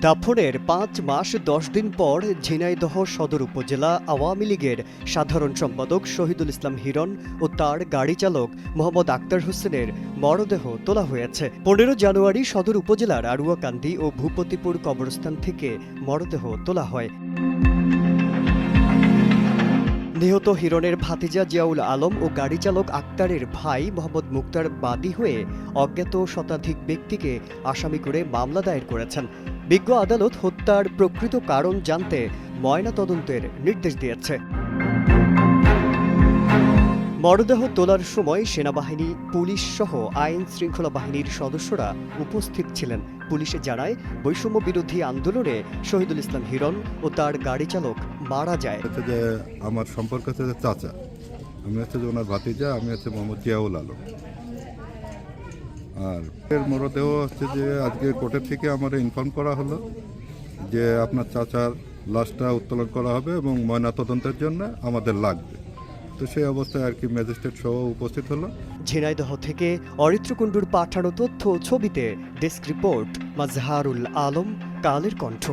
দাফনের পাঁচ মাস, দশ দিন পর ঝিনাইদহ সদর উপজেলা আওয়ামী লীগের সাধারণ সম্পাদক শহীদুল ইসলাম হিরণ ও তার গাড়ি চালক মোহাম্মদ আক্তার হোসেনের মরদেহ তোলা হয়েছে। পনেরো জানুয়ারি সদর উপজেলার আড়ুয়াকান্দি ও ভূপতিপুর কবরস্থান থেকে মরদেহ তোলা হয়। নিহত হিরণের ভাতিজা জিয়াউল আলম ও গাড়ি চালক আক্তারের ভাই মোহাম্মদ মুক্তার বাদী হয়ে অজ্ঞাত শতাধিক ব্যক্তিকে আসামি করে মামলা দায়ের করেছেন। বিজ্ঞ আদালত হত্যার প্রকৃত কারণ জানতে ময়নাতদন্তের নির্দেশ দিয়েছে। মরদেহ তোলার সময় সেনাবাহিনী, পুলিশ সহ আইন শৃঙ্খলা বাহিনীর সদস্যরা উপস্থিত ছিলেন। পুলিশে জানায়, বৈষম্য বিরোধী আন্দোলনে শহীদুল ইসলাম হিরণ ও তার গাড়ি চালক মারা যায়। যে আমার সম্পর্ক হচ্ছে চাচা। আমি হচ্ছে যে ওনার ভাতিজা, আমি হচ্ছে মোহাম্মদ জিয়াউল আলম। আর এর মরদেহ হচ্ছে যে আজকে কোর্টের থেকে আমার ইনফর্ম করা হলো যে আপনার চাচার লাশটা উত্তোলন করা হবে এবং ময়না তদন্তের জন্য আমাদের লাগবে। তো সেই অবস্থায় আর কি ম্যাজিস্ট্রেট সহ উপস্থিত হলো। ঝিনাইদহ থেকে অরিত্র কুণ্ডুর পাঠানো তথ্য ছবিতে ডেস্ক রিপোর্ট মাজহারুল আলম, কালের কণ্ঠ।